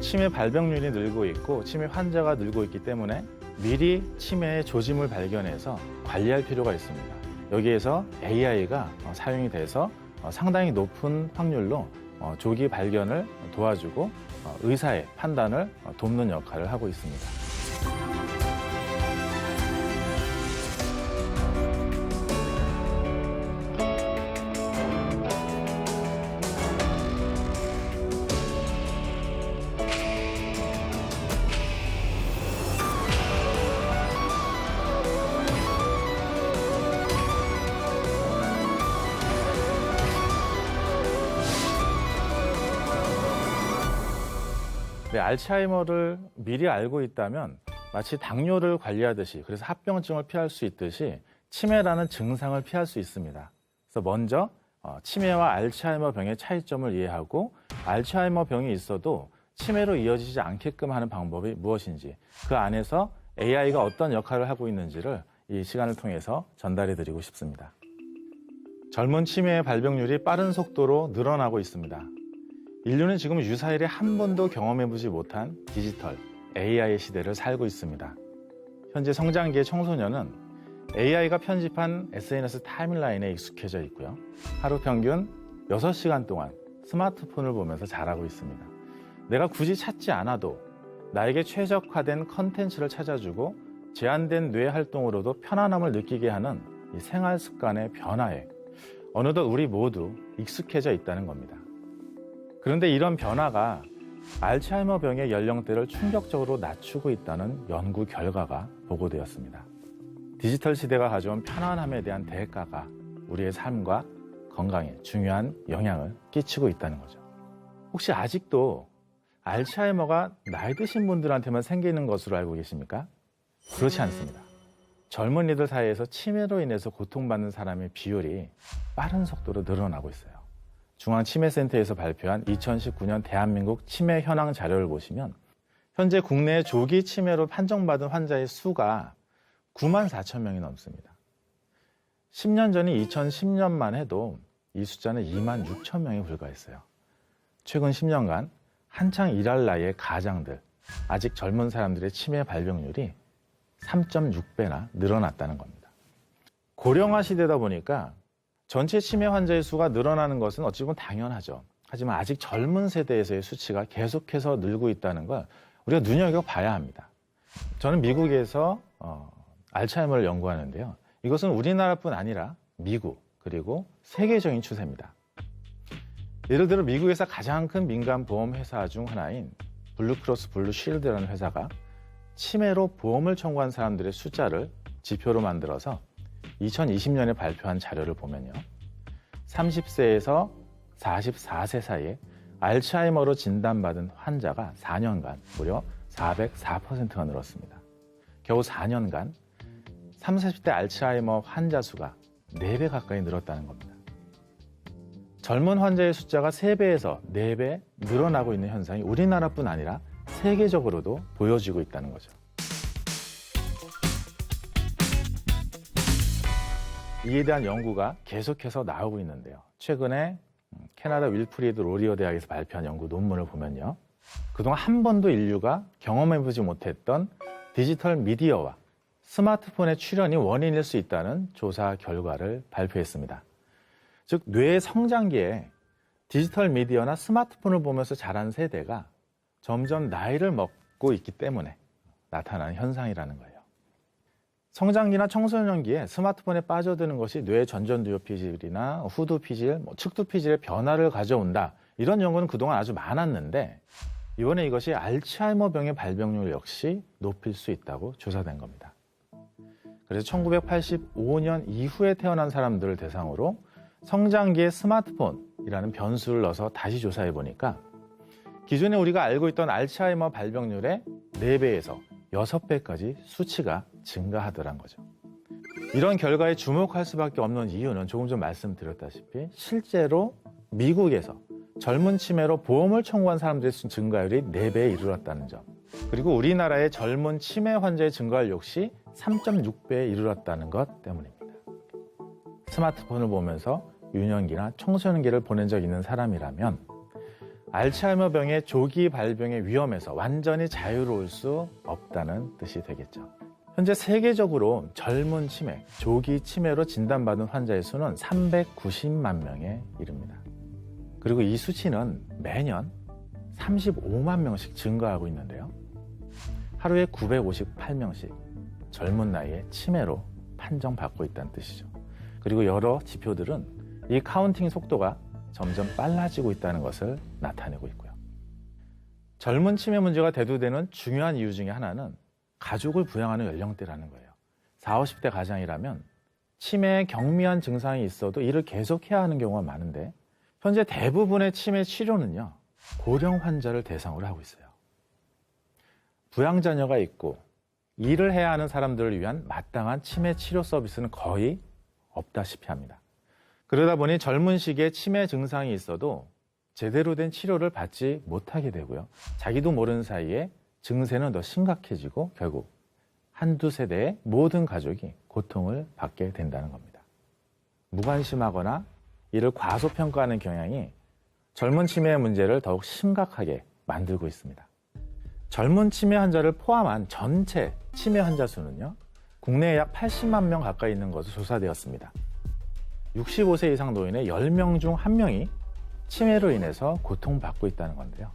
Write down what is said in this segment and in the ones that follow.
치매 발병률이 늘고 있고 치매 환자가 늘고 있기 때문에 미리 치매의 조짐을 발견해서 관리할 필요가 있습니다. 여기에서 AI가 사용이 돼서 어, 상당히 높은 확률로 어, 조기 발견을 도와주고 어, 의사의 판단을 어, 돕는 역할을 하고 있습니다. 알츠하이머를 미리 알고 있다면 마치 당뇨를 관리하듯이 그래서 합병증을 피할 수 있듯이 치매라는 증상을 피할 수 있습니다. 그래서 먼저 어, 치매와 알츠하이머 병의 차이점을 이해하고 알츠하이머 병이 있어도 치매로 이어지지 않게끔 하는 방법이 무엇인지 그 안에서 AI가 어떤 역할을 하고 있는지를 이 시간을 통해서 전달해 드리고 싶습니다. 젊은 치매의 발병률이 빠른 속도로 늘어나고 있습니다. 인류는 지금 유사일에 한 번도 경험해보지 못한 디지털 AI 시대를 살고 있습니다. 현재 성장기의 청소년은 AI가 편집한 SNS 타임라인에 익숙해져 있고요. 하루 평균 6시간 동안 스마트폰을 보면서 자라고 있습니다. 내가 굳이 찾지 않아도 나에게 최적화된 컨텐츠를 찾아주고 제한된 뇌 활동으로도 편안함을 느끼게 하는 이 생활 습관의 변화에 어느덧 우리 모두 익숙해져 있다는 겁니다. 그런데 이런 변화가 알츠하이머 병의 연령대를 충격적으로 낮추고 있다는 연구 결과가 보고되었습니다. 디지털 시대가 가져온 편안함에 대한 대가가 우리의 삶과 건강에 중요한 영향을 끼치고 있다는 거죠. 혹시 아직도 알츠하이머가 나이 드신 분들한테만 생기는 것으로 알고 계십니까? 그렇지 않습니다. 젊은이들 사이에서 치매로 인해서 고통받는 사람의 비율이 빠른 속도로 늘어나고 있어요. 중앙치매센터에서 발표한 2019년 대한민국 치매 현황 자료를 보시면 현재 국내 조기 치매로 판정받은 환자의 수가 9만 4천 명이 넘습니다. 10년 전인 2010년만 해도 이 숫자는 2만 6천 명에 불과했어요. 최근 10년간 한창 일할 나이의 가장들, 아직 젊은 사람들의 치매 발병률이 3.6배나 늘어났다는 겁니다. 고령화 시대다 보니까 전체 치매 환자의 수가 늘어나는 것은 어찌 보면 당연하죠. 하지만 아직 젊은 세대에서의 수치가 계속해서 늘고 있다는 걸 우리가 눈여겨봐야 합니다. 저는 미국에서 어, 알츠하이머를 연구하는데요. 이것은 우리나라뿐 아니라 미국 그리고 세계적인 추세입니다. 예를 들어 미국에서 가장 큰 민간 보험 회사 중 하나인 블루크로스 블루쉴드라는 회사가 치매로 보험을 청구한 사람들의 숫자를 지표로 만들어서 2020년에 발표한 자료를 보면요. 30세에서 44세 사이에 알츠하이머로 진단받은 환자가 4년간 무려 404%가 늘었습니다. 겨우 4년간 30, 40대 알츠하이머 환자 수가 4배 가까이 늘었다는 겁니다. 젊은 환자의 숫자가 3배에서 4배 늘어나고 있는 현상이 우리나라뿐 아니라 세계적으로도 보여지고 있다는 거죠. 이에 대한 연구가 계속해서 나오고 있는데요. 최근에 캐나다 윌프리드 로리어 대학에서 발표한 연구 논문을 보면요. 그동안 한 번도 인류가 경험해보지 못했던 디지털 미디어와 스마트폰의 출현이 원인일 수 있다는 조사 결과를 발표했습니다. 즉, 뇌의 성장기에 디지털 미디어나 스마트폰을 보면서 자란 세대가 점점 나이를 먹고 있기 때문에 나타나는 현상이라는 거예요. 성장기나 청소년기에 스마트폰에 빠져드는 것이 뇌 전전두엽 피질이나 후두 피질, 뭐 측두 피질의 변화를 가져온다. 이런 연구는 그동안 아주 많았는데 이번에 이것이 알츠하이머 병의 발병률 역시 높일 수 있다고 조사된 겁니다. 그래서 1985년 이후에 태어난 사람들을 대상으로 성장기의 스마트폰이라는 변수를 넣어서 다시 조사해 보니까 기존에 우리가 알고 있던 알츠하이머 발병률의 4배에서 6배까지 수치가 증가하더란 거죠. 이런 결과에 주목할 수밖에 없는 이유는 조금 전 말씀드렸다시피 실제로 미국에서 젊은 치매로 보험을 청구한 사람들의 수- 증가율이 4배에 이르렀다는 점. 그리고 우리나라의 젊은 치매 환자의 증가율 역시 3.6배에 이르렀다는 것 때문입니다. 스마트폰을 보면서 유년기나 청소년기를 보낸 적 있는 사람이라면 알츠하이머 병의 조기 발병의 위험에서 완전히 자유로울 수 없다는 뜻이 되겠죠. 현재 세계적으로 젊은 치매, 조기 치매로 진단받은 환자의 수는 390만 명에 이릅니다. 그리고 이 수치는 매년 35만 명씩 증가하고 있는데요. 하루에 958명씩 젊은 나이에 치매로 판정받고 있다는 뜻이죠. 그리고 여러 지표들은 이 카운팅 속도가 점점 빨라지고 있다는 것을 나타내고 있고요. 젊은 치매 문제가 대두되는 중요한 이유 중에 하나는 가족을 부양하는 연령대라는 거예요. 40, 50대 가장이라면 치매의 경미한 증상이 있어도 일을 계속해야 하는 경우가 많은데 현재 대부분의 치매 치료는요. 고령 환자를 대상으로 하고 있어요. 부양 자녀가 있고 일을 해야 하는 사람들을 위한 마땅한 치매 치료 서비스는 거의 없다시피 합니다. 그러다 보니 젊은 시기에 치매 증상이 있어도 제대로 된 치료를 받지 못하게 되고요. 자기도 모르는 사이에 증세는 더 심각해지고 결국 한두 세대의 모든 가족이 고통을 받게 된다는 겁니다. 무관심하거나 이를 과소평가하는 경향이 젊은 치매의 문제를 더욱 심각하게 만들고 있습니다. 젊은 치매 환자를 포함한 전체 치매 환자 수는요, 국내에 약 80만 명 가까이 있는 것으로 조사되었습니다. 65세 이상 노인의 10명 중 1명이 치매로 인해서 고통받고 있다는 건데요.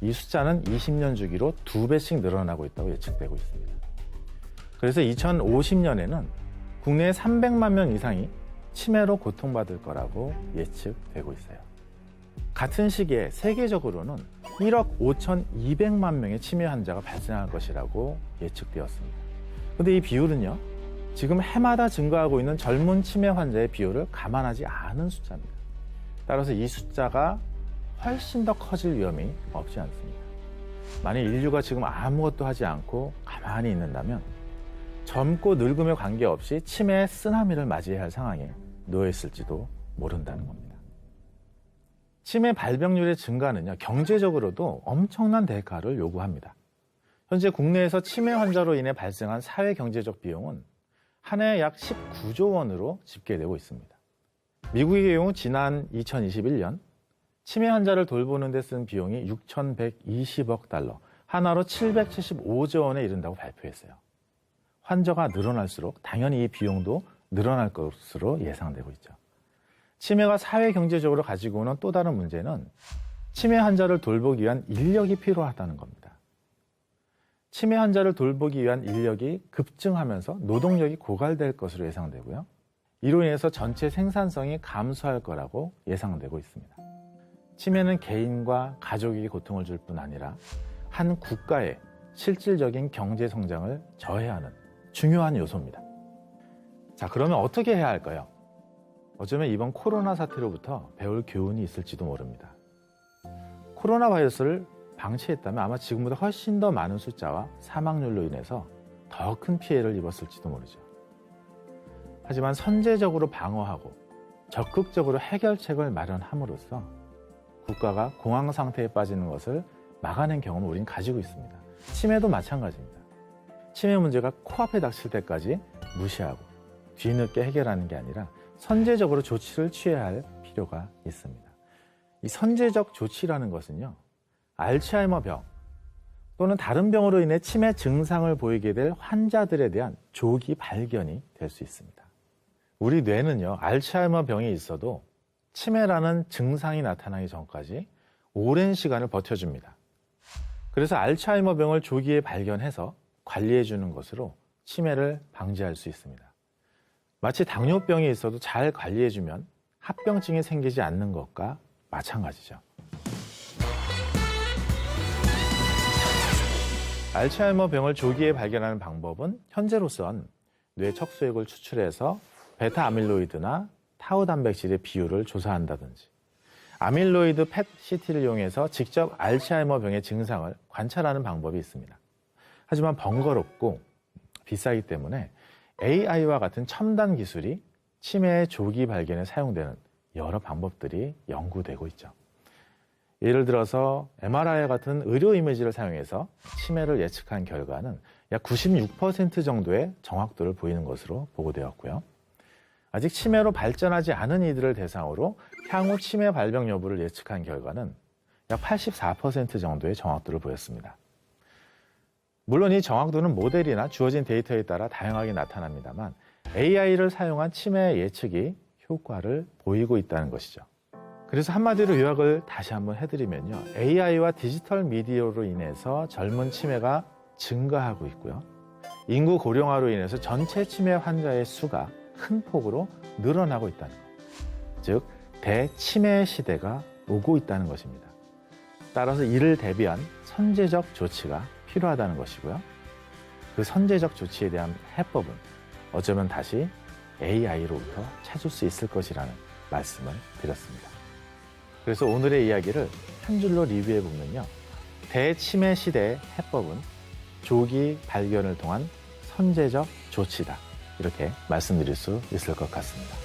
이 숫자는 20년 주기로 2배씩 늘어나고 있다고 예측되고 있습니다. 그래서 2050년에는 국내에 300만 명 이상이 치매로 고통받을 거라고 예측되고 있어요. 같은 시기에 세계적으로는 1억 5,200만 명의 치매 환자가 발생할 것이라고 예측되었습니다. 근데 이 비율은요, 지금 해마다 증가하고 있는 젊은 치매 환자의 비율을 감안하지 않은 숫자입니다. 따라서 이 숫자가 훨씬 더 커질 위험이 없지 않습니다. 만약 인류가 지금 아무것도 하지 않고 가만히 있는다면 젊고 늙음에 관계없이 치매의 쓰나미를 맞이해야 할 상황에 놓여 있을지도 모른다는 겁니다. 치매 발병률의 증가는요, 경제적으로도 엄청난 대가를 요구합니다. 현재 국내에서 치매 환자로 인해 발생한 사회 경제적 비용은 한 해에 약 19조 원으로 집계되고 있습니다. 미국의 경우 지난 2021년 치매 환자를 돌보는 데 쓴 비용이 6,120억 달러, 하나로 775조 원에 이른다고 발표했어요. 환자가 늘어날수록 당연히 이 비용도 늘어날 것으로 예상되고 있죠. 치매가 사회 경제적으로 가지고 오는 또 다른 문제는 치매 환자를 돌보기 위한 인력이 필요하다는 겁니다. 치매 환자를 돌보기 위한 인력이 급증하면서 노동력이 고갈될 것으로 예상되고요. 이로 인해서 전체 생산성이 감소할 거라고 예상되고 있습니다. 치매는 개인과 가족에게 고통을 줄 뿐 아니라 한 국가의 실질적인 경제 성장을 저해하는 중요한 요소입니다. 자, 그러면 어떻게 해야 할까요? 어쩌면 이번 코로나 사태로부터 배울 교훈이 있을지도 모릅니다. 코로나 바이러스를 방치했다면 아마 지금보다 훨씬 더 많은 숫자와 사망률로 인해서 더 큰 피해를 입었을지도 모르죠. 하지만 선제적으로 방어하고 적극적으로 해결책을 마련함으로써 국가가 공황 상태에 빠지는 것을 막아낸 경험을 우린 가지고 있습니다. 치매도 마찬가지입니다. 치매 문제가 코앞에 닥칠 때까지 무시하고 뒤늦게 해결하는 게 아니라 선제적으로 조치를 취해야 할 필요가 있습니다. 이 선제적 조치라는 것은요, 알츠하이머 병 또는 다른 병으로 인해 치매 증상을 보이게 될 환자들에 대한 조기 발견이 될 수 있습니다. 우리 뇌는요, 알츠하이머 병이 있어도 치매라는 증상이 나타나기 전까지 오랜 시간을 버텨줍니다. 그래서 알츠하이머 병을 조기에 발견해서 관리해 주는 것으로 치매를 방지할 수 있습니다. 마치 당뇨병이 있어도 잘 관리해 주면 합병증이 생기지 않는 것과 마찬가지죠. 알츠하이머 병을 조기에 발견하는 방법은 현재로선 뇌 척수액을 추출해서 베타 아밀로이드나 타우 단백질의 비율을 조사한다든지 아밀로이드 펫 CT를 이용해서 직접 알츠하이머 병의 증상을 관찰하는 방법이 있습니다. 하지만 번거롭고 비싸기 때문에 AI와 같은 첨단 기술이 치매의 조기 발견에 사용되는 여러 방법들이 연구되고 있죠. 예를 들어서 MRI 같은 의료 이미지를 사용해서 치매를 예측한 결과는 약 96% 정도의 정확도를 보이는 것으로 보고되었고요. 아직 치매로 발전하지 않은 이들을 대상으로 향후 치매 발병 여부를 예측한 결과는 약 84% 정도의 정확도를 보였습니다. 물론 이 정확도는 모델이나 주어진 데이터에 따라 다양하게 나타납니다만 AI를 사용한 치매 예측이 효과를 보이고 있다는 것이죠. 그래서 한마디로 요약을 다시 한번 해드리면요. AI와 디지털 미디어로 인해서 젊은 치매가 증가하고 있고요. 인구 고령화로 인해서 전체 치매 환자의 수가 큰 폭으로 늘어나고 있다는 것. 즉, 대치매 시대가 오고 있다는 것입니다. 따라서 이를 대비한 선제적 조치가 필요하다는 것이고요. 그 선제적 조치에 대한 해법은 어쩌면 다시 AI로부터 찾을 수 있을 것이라는 말씀을 드렸습니다. 그래서 오늘의 이야기를 한 줄로 리뷰해 보면요. 대치매 시대의 해법은 조기 발견을 통한 선제적 조치다. 이렇게 말씀드릴 수 있을 것 같습니다.